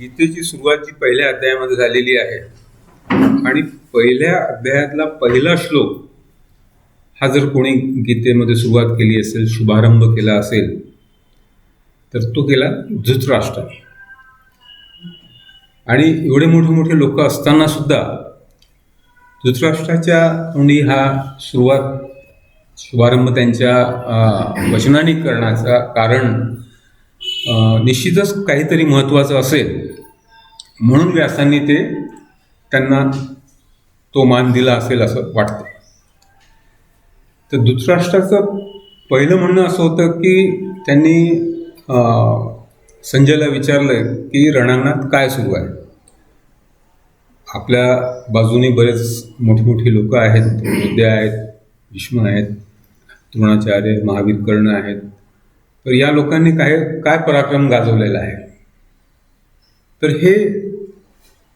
गीतेची सुरुवात जी पहिल्या अध्यायामध्ये झालेली आहे आणि पहिल्या अध्यायातला पहिला श्लोक हा जर कोणी गीतेमध्ये सुरुवात केली असेल शुभारंभ केला असेल तर तो केला धृतराष्ट्र. आणि एवढे मोठे मोठे लोक असताना सुद्धा धृतराष्ट्राच्या तोंडी हा सुरुवात शुभारंभ त्यांच्या वचनाने करण्याचा कारण निश्चितच काहीतरी महत्त्वाचं असेल. म्हणून व्यासांनी ते त्यांना तो मान दिला असेल असं वाटतं. तर धृतराष्ट्राचं पहिलं म्हणणं असं होतं की त्यांनी संजयला विचारलं की रणांगणात काय सुरू आहे? आपल्या बाजूने बरेच मोठी मोठी लोक आहेत योद्धे आहेत भीष्म आहेत द्रोणाचार्य महावीर कर्ण आहेत. तर या लोकांनी काय काय पराक्रम गाजवलेला आहे? तर हे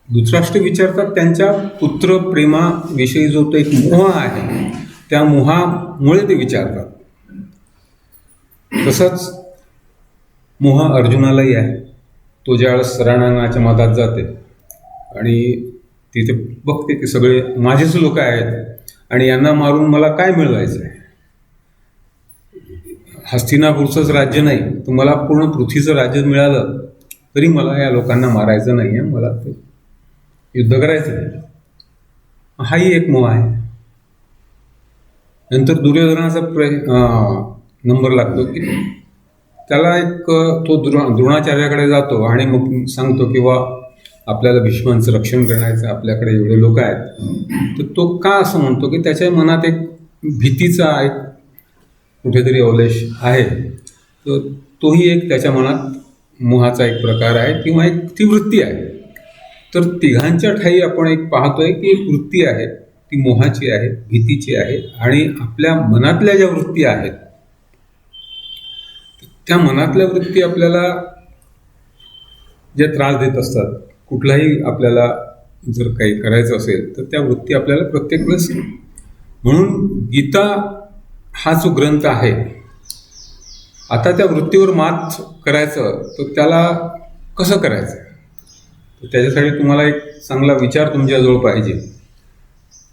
धृतराष्ट्र विचारतात त्यांच्या पुत्र प्रेमाविषयी जो तो एक मोह आहे त्या मोहामुळे ते विचारतात. तसंच मोह अर्जुनालाही आहे. तो ज्यावेळेस रणांगणाच्या मधात जाते आणि तिथे बघते की सगळे माझेच लोक आहेत आणि यांना मारून मला काय मिळवायचं आहे हस्तिनापूरचंच राज्य नाही तर मला पूर्ण पृथ्वीचं राज्य मिळालं तरी मला या लोकांना मारायचं नाही आहे मला ते युद्ध करायचं. हाही एक मोह आहे. नंतर दुर्योधनाचा प्र नंबर लागतो की त्याला एक तो द्रो द्रोणाचार्याकडे जातो आणि मग सांगतो किंवा आपल्याला भीष्मांचं रक्षण करण्याचं आपल्याकडे एवढे लोक आहेत. तर तो का असं म्हणतो की त्याच्या मनात एक भीतीचा एक कुठेतरी अवलेश आहे. तर तोही एक त्याच्या मनात मोहाचा एक प्रकार आहे किंवा एक ती वृत्ती आहे. तर तिघांच्या ठाई आपण एक पाहतोय की एक वृत्ती आहे. ती मोहाची आहे भीतीची आहे आणि आपल्या मनातल्या ज्या वृत्ती आहेत त्या मनातल्या वृत्ती आपल्याला जे त्रास देत असतात कुठलाही आपल्याला जर काही करायचं असेल तर त्या वृत्ती आपल्याला प्रत्येक वेळेस म्हणून गीता हा जो ग्रंथ आहे आता त्या वृत्तीवर मात करायचं तर त्याला कसं करायचं? त्याच्यासाठी तुम्हाला एक चांगला विचार तुमच्याजवळ पाहिजे.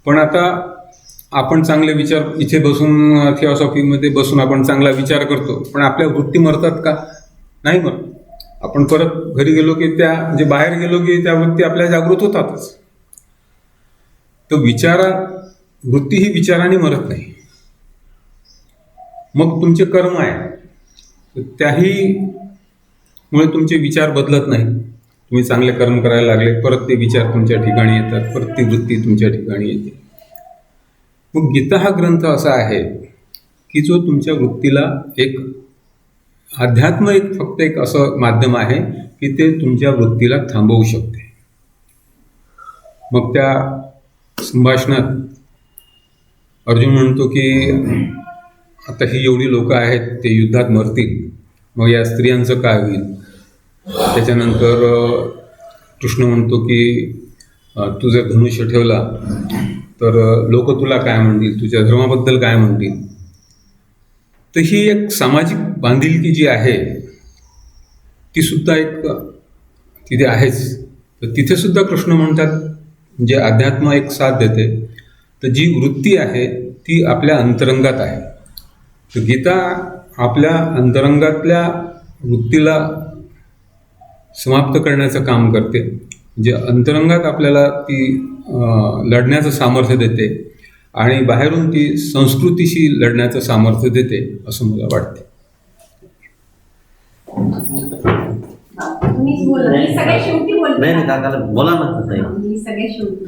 पण आता आपण चांगले विचार इथे बसून थिओसॉफीमध्ये बसून आपण चांगला विचार करतो पण आपल्या वृत्ती मरतात का? नाही मग आपण परत घरी गेलो की त्या म्हणजे बाहेर गेलो की त्या वृत्ती आपल्या जागृत होतातच. तर विचारा वृत्ती ही विचाराने मरत नाही. मग तुमचे कर्म आहे. तर त्याही मुळे तुमचे विचार बदलत नाही तुम्ही चांगले कर्म करायला लागले परत ते विचार तुमच्या ठिकाणी येतात परत ती वृत्ती तुमच्या ठिकाणी येते. मग गीता हा ग्रंथ असा आहे की जो तुमच्या वृत्तीला एक अध्यात्म एक फक्त एक असं माध्यम आहे की ते तुमच्या वृत्तीला थांबवू शकते. मग त्या संभाषणात अर्जुन म्हणतो की आता ही एवढी लोक आहेत ते युद्धात मरतील मग या स्त्रियांचं काय होईल? त्याच्यानंतर कृष्ण म्हणतो की तू जर धनुष्य ठेवला तर लोक तुला काय म्हणतील? तुझ्या धर्माबद्दल काय म्हणतील? तर ही एक सामाजिक बांधिलकी जी आहे ती सुद्धा एक तिथे आहेच. तर तिथे सुद्धा कृष्ण म्हणतात जे अध्यात्म एक साथ देते. तर जी वृत्ती आहे ती आपल्या अंतरंगात आहे. तर गीता आपल्या अंतरंगातल्या वृत्तीला समाप्त करण्याचं काम करते. म्हणजे अंतरंगात आपल्याला ती लढण्याचं सामर्थ्य देते आणि बाहेरून ती संस्कृतीशी लढण्याचं सामर्थ्य देते असं मला वाटते. नाही नाही काकाला बोला ना